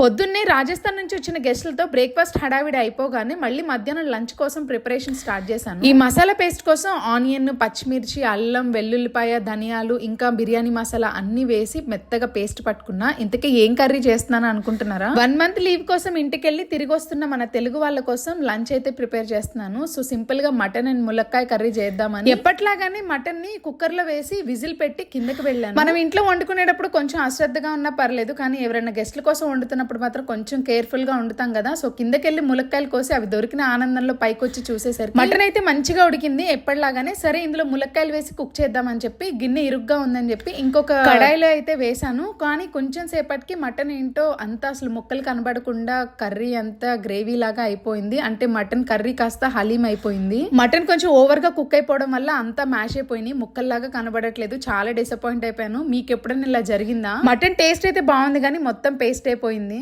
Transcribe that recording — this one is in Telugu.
పొద్దున్నే రాజస్థాన్ నుంచి వచ్చిన గెస్టులతో బ్రేక్ఫాస్ట్ హడావిడి అయిపోగానే మళ్ళీ మధ్యాహ్నం లంచ్ కోసం ప్రిపరేషన్ స్టార్ట్ చేశాను. ఈ మసాలా పేస్ట్ కోసం ఆనియన్ పచ్చిమిర్చి అల్లం వెల్లుల్లిపాయ ధనియాలు ఇంకా బిర్యానీ మసాలా అన్ని వేసి మెత్తగా పేస్ట్ పట్టుకున్నా ఇంతకీ ఏం కర్రీ చేస్తున్నాను అనుకుంటున్నారా? వన్ మంత్ లీవ్ కోసం ఇంటికెళ్ళి తిరిగి వస్తున్న మన తెలుగు వాళ్ళ కోసం లంచ్ అయితే ప్రిపేర్ చేస్తున్నాను. సో సింపుల్గా మటన్ అండ్ ములక్కాయ కర్రీ చేద్దామని. ఎప్పట్లాగానే మటన్ని కుక్కర్లో వేసి విజిల్ పెట్టి కిందకి వెళ్ళాను. మనం ఇంట్లో వండుకునేటప్పుడు కొంచెం అశ్రద్ధగా ఉన్నా పర్లేదు కానీ ఎవరైనా గెస్ట్ల కోసం వండుతున్నప్పుడు మాత్రం కొంచెం కేర్ఫుల్గా వండుతాం కదా. సో కిందకెళ్ళి ములక్కాయలు కోసి అవి దొరికిన ఆనందంలో పైకి వచ్చి చూసేసరికి మటన్ అయితే మంచిగా ఉడికింది. ఎప్పటిలాగానే సరే ఇందులో ములక్కాయలు వేసి కుక్ చేద్దామని చెప్పి గిన్నె ఇరుగ్గా ఉందని చెప్పి ఇంకొక కడాయిలో అయితే వేసాను. కానీ కొంచెం సేపటికి మటన్ ఏంటో అంతా అసలు ముక్కలు కనబడకుండా కర్రీ అంతా గ్రేవీ లాగా అయిపోయింది. అంటే మటన్ కర్రీ కాస్త హలీం అయిపోయింది. మటన్ కొంచెం ఓవర్గా కుక్ అయిపోవడం వల్ల అంతా మ్యాష్ అయిపోయింది ముక్కల్లాగా కనబడట్లేదు. చాలా డిసప్పాయింట్ అయిపోయాను. మీకు ఎప్పుడైనా ఇలా జరిగిందా? మటన్ టేస్ట్ అయితే బాగుంది కానీ మొత్తం పేస్ట్ అయిపోయింది.